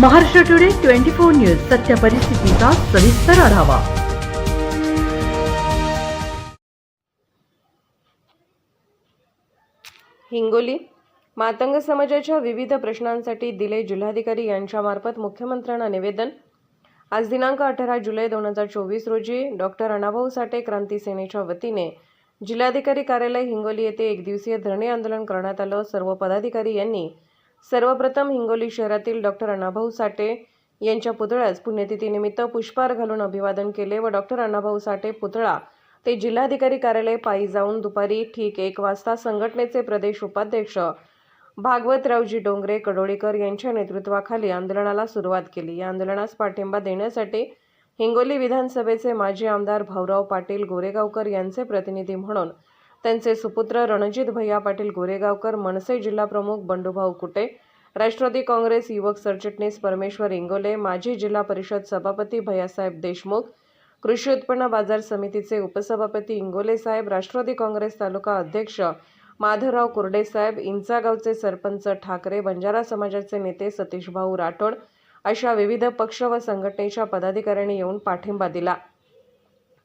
Maharashtra today twenty four news सत्य परिस्थितीचा सविस्तर आढावा. हिंगोली मातंग समाजाच्या विविध प्रश्नांसाठी दिले जिल्हाधिकारी यांच्यामार्फत मुख्यमंत्र्यांना निवेदन. आज दिनांक अठरा जुलै दोन हजार चोवीस रोजी डॉक्टर अण्णाभाऊ साठे क्रांती सेनेच्या वतीने जिल्हाधिकारी कार्यालय हिंगोली येथे एक दिवसीय धरणे आंदोलन करण्यात आलं. सर्व पदाधिकारी यांनी सर्वप्रथम हिंगोली शहरातील डॉक्टर अण्णाभाऊ साठे यांच्या पुतळ्यास पुण्यतिथीनिमित्त पुष्पहार घालून अभिवादन केले व डॉक्टर अण्णाभाऊ साठे पुतळा ते जिल्हाधिकारी कार्यालय पायी जाऊन दुपारी ठीक एक वाजता संघटनेचे प्रदेश उपाध्यक्ष भागवतरावजी डोंगरे कडोळीकर यांच्या नेतृत्वाखाली आंदोलनाला सुरुवात केली. या आंदोलनास पाठिंबा देण्यासाठी हिंगोली विधानसभेचे माजी आमदार भाऊराव पाटील गोरेगावकर यांचे प्रतिनिधी म्हणून त्यांचे सुपुत्र रणजित भैया पाटील गोरेगावकर मनसे जिल्हाप्रमुख बंडूभाऊ कुटे राष्ट्रवादी काँग्रेस युवक सरचिटणीस परमेश्वर इंगोले माजी जिल्हा परिषद सभापती भैयासाहेब देशमुख कृषी उत्पन्न बाजार समितीचे उपसभापती इंगोले साहेब राष्ट्रवादी काँग्रेस तालुका अध्यक्ष माधवराव कुर्डे साहेब इंचागावचे सरपंच ठाकरे बंजारा समाजाचे नेते सतीशभाऊ राठोड अशा विविध पक्ष व संघटनेच्या पदाधिकाऱ्यांनी येऊन पाठिंबा दिला.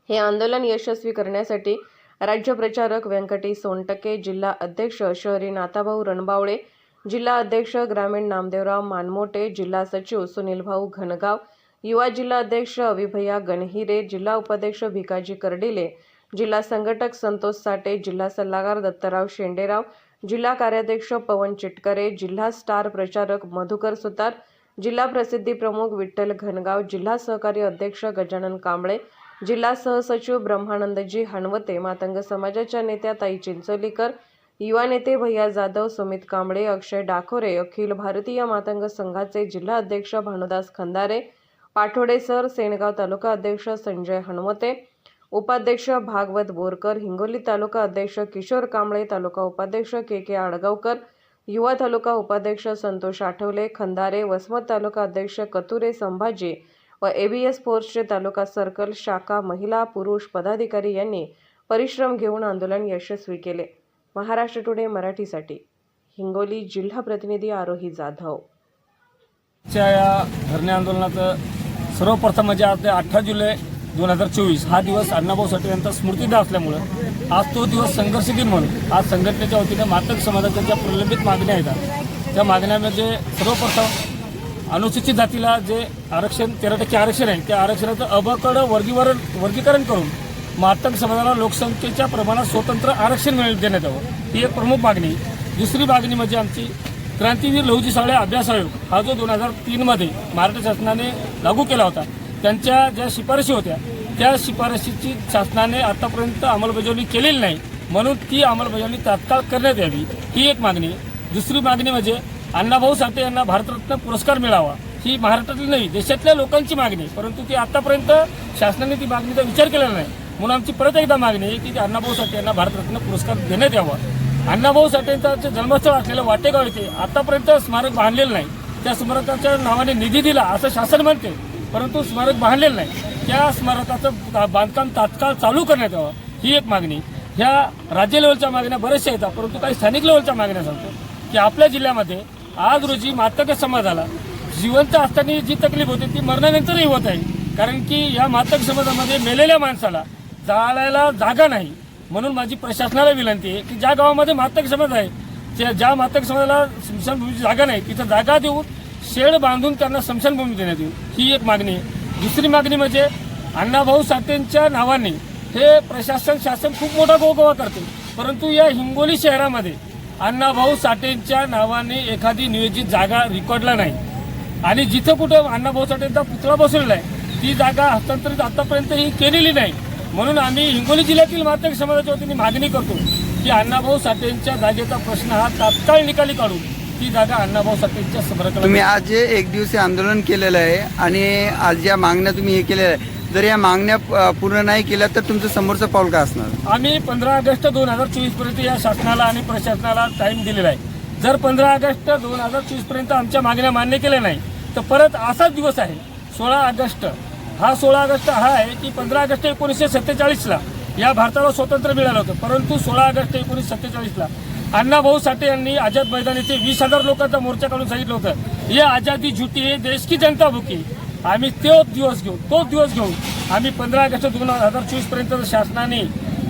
हे आंदोलन यशस्वी करण्यासाठी राज्य प्रचारक व्यंकटी सोनटके जिल्हा अध्यक्ष शहरी नाताभाऊ रणबावळे जिल्हा अध्यक्ष ग्रामीण नामदेवराव मानमोटे जिल्हा सचिव सुनीलभाऊ घनगाव युवा जिल्हा अध्यक्ष अविभैया गणहिरे जिल्हा उपाध्यक्ष भिकाजी कर्डिले जिल्हा संघटक संतोष साठे जिल्हा सल्लागार दत्तराव शेंडेराव जिल्हा कार्याध्यक्ष पवन चिटकरे जिल्हा स्टार प्रचारक मधुकर सुतार जिल्हा प्रसिद्धी प्रमुख विठ्ठल घनगाव जिल्हा सहकारी अध्यक्ष गजानन कांबळे जिल्हा सहसचिव ब्रह्मानंदजी हणवते मातंग समाजाच्या नेत्या ताई चिंचोलीकर युवा नेते भैया जाधव सुमित कांबळे अक्षय डाखोरे अखिल भारतीय मातंग संघाचे जिल्हा अध्यक्ष भानुदास खंदारे पाठोडे सर सेनगाव तालुका अध्यक्ष संजय हणमते उपाध्यक्ष भागवत बोरकर हिंगोली तालुका अध्यक्ष किशोर कांबळे तालुका उपाध्यक्ष के के आडगावकर युवा तालुका उपाध्यक्ष संतोष आठवले खंदारे वसमत तालुका अध्यक्ष कतुरे संभाजी व एबीएस फोर्सचे तालुका सर्कल शाखा महिला पुरुष पदाधिकारी यांनी परिश्रम घेऊन आंदोलन यशस्वी केले. महाराष्ट्र टुडे मराठीसाठी. हिंगोली जिल्हा प्रतिनिधी आरोही जाधव. च्या या धरणे आंदोलनाचं सर्वप्रथम म्हणजे आज अठरा जुलै दोन हजार चोवीस हा दिवस अण्णाभाऊ साठे यांचा स्मृतीदा असल्यामुळं आज तो दिवस संघर्ष दिन म्हणून आज संघटनेच्या वतीने मातक समाजाच्या ज्या प्रलंबित मागण्या आहेत त्या मागण्यामध्ये म्हणजे सर्वप्रथम अनुसूचित जातीला जे आरक्षण तेरा टक्के आरक्षण आहे त्या आरक्षणाचं अबकडं वर्गीकरण वर्गीकरण करून मातंग समाजाला लोकसंख्येच्या प्रमाणात स्वतंत्र आरक्षण मिळ देण्यात यावं. ही एक प्रमुख मागणी. दुसरी मागणी म्हणजे आमची क्रांतीवीर लहुजी साळे अभ्यास आयोग. हा जो दोन हजार तीनमध्ये महाराष्ट्र शासनाने लागू केला होता त्यांच्या ज्या शिफारशी होत्या त्या शिफारशीची शासनाने आतापर्यंत अंमलबजावणी केलेली नाही म्हणून ती अंमलबजावणी तात्काळ करण्यात यावी ही एक मागणी. दुसरी मागणी म्हणजे अण्णाभाऊ साठे यांना भारतरत्न पुरस्कार मिळावा ही महाराष्ट्रातली नाही देशातल्या लोकांची मागणी. परंतु ती आतापर्यंत शासनाने ती मागणीचा विचार केलेला नाही. म्हणून आमची परत एकदा मागणी आहे की अण्णाभाऊ साठे यांना भारतरत्न पुरस्कार देण्यात यावा. अण्णाभाऊ साठेंचा जे जन्मस्थळ असलेलं वाटेगाव येथे आतापर्यंत स्मारक बांधलेलं नाही. त्या स्मारकाच्या नावाने निधी दिला असं शासन म्हणते परंतु स्मारक बांधलेलं नाही. त्या स्मारकाचं बांधकाम तात्काळ चालू करण्यात यावं ही एक मागणी. ह्या राज्य लेवलच्या मागण्या बऱ्याचशा येतात परंतु काही स्थानिक लेवलच्या मागण्या सांगतो की आपल्या जिल्ह्यामध्ये आज रोजी मातक समाजाला जिवंत असताना जी तकलीफ होते ती मरणानंतरही होत आहे. कारण की या मातक समाजामध्ये मेलेल्या माणसाला जाळायला जागा नाही. म्हणून माझी प्रशासनाला विनंती आहे की ज्या गावामध्ये मातक समाज आहे त्या ज्या मातक समाजाला स्मशानभूमीची जागा नाही तिथं जागा देऊन शेड बांधून त्यांना स्मशानभूमी देण्यात येईल. ही एक मागणी आहे. दुसरी मागणी म्हणजे अण्णाभाऊ साठेंच्या नावाने हे प्रशासन शासन खूप मोठा गोगोवा करते. परंतु या हिंगोली शहरामध्ये अण्णाभाऊ साठेंच्या नावाने एखादी नियोजित जागा रेकॉर्डला नाही. आणि जिथं कुठं अण्णाभाऊ साठेंचा पुतळा बसवलेला आहे ती जागा हस्तांतरित आतापर्यंत ही केलेली नाही. म्हणून आम्ही हिंगोली जिल्ह्यातील मातक समाजाच्या वतीने मागणी करतो की अण्णाभाऊ साठेंच्या जागेचा प्रश्न हा तात्काळ निकाली काढून ती जागा अण्णाभाऊ साठेंच्या स्मरकाला तुम्ही आज जे एक दिवसीय आंदोलन केलेलं आहे आणि आज ज्या मागण्या तुम्ही हे केलेल्या आहे जर या मागण्या पूर्ण नाही केल्या तर तुमचं समोरचं पाऊल काय असणार? आम्ही पंधरा ऑगस्ट दोन हजार चोवीसपर्यंत या शासनाला आणि प्रशासनाला टाइम दिलेला आहे. जर पंधरा ऑगस्ट दोन हजार चोवीसपर्यंत आमच्या मागण्या मान्य केल्या नाही तर परत असाच दिवस आहे सोळा ऑगस्ट हा सोळा ऑगस्ट हा आहे की पंधरा ऑगस्ट एकोणीसशे सत्तेचाळीसला या भारताला स्वातंत्र्य मिळालं होतं. परंतु सोळा ऑगस्ट एकोणीसशे सत्तेचाळीसला अण्णाभाऊ साठे यांनी आझाद मैदान येथे वीस हजार लोकांचा मोर्चा काढून सांगितलं होतं. हे आजादी झुटी हे देश की जनता भुकी आम्ही तो दिवस घेऊ तोच दिवस घेऊ. आम्ही पंधरा ऑगस्ट दोन हजार चोवीसपर्यंत जर शासनाने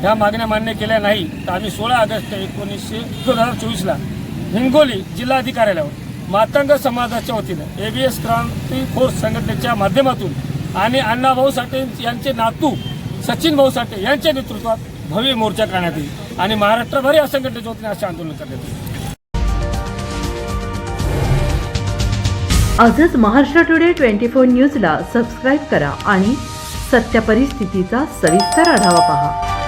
ह्या मागण्या मान्य केल्या नाही तर आम्ही सोळा ऑगस्ट एकोणीसशे दोन हजार चोवीसला हिंगोली जिल्हाधिकार्यालयावर मातंग समाजाच्या वतीनं A V S Kranti force संघटनेच्या माध्यमातून आणि अण्णाभाऊ साठे यांचे नातू सचिन भाऊ साठे यांच्या नेतृत्वात भव्य मोर्चा करण्यात येईल. आणि महाराष्ट्रभर या संघटनेच्या वतीने असे आंदोलन करण्यात येईल. आजच महाराष्ट्र टुडे ट्वेंटी फोर न्यूजला सबस्क्राईब करा आणि सत्य परिस्थितीचा सविस्तर आढावा पहा.